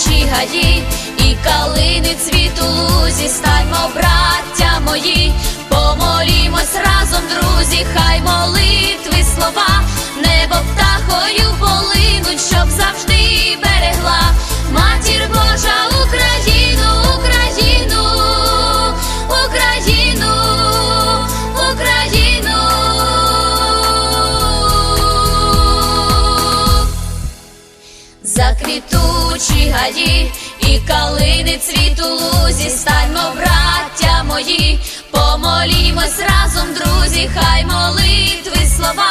заквітучі гаї і калини цвіту лузі, станьмо, браття мої, помолімось разом, друзі, хай молитви слова, небо птахою полинуть, щоб завжди берегла Заквітучі гаї і калини цвіту лузі, станьмо, браття мої, помолімось разом, друзі, хай молитви слова,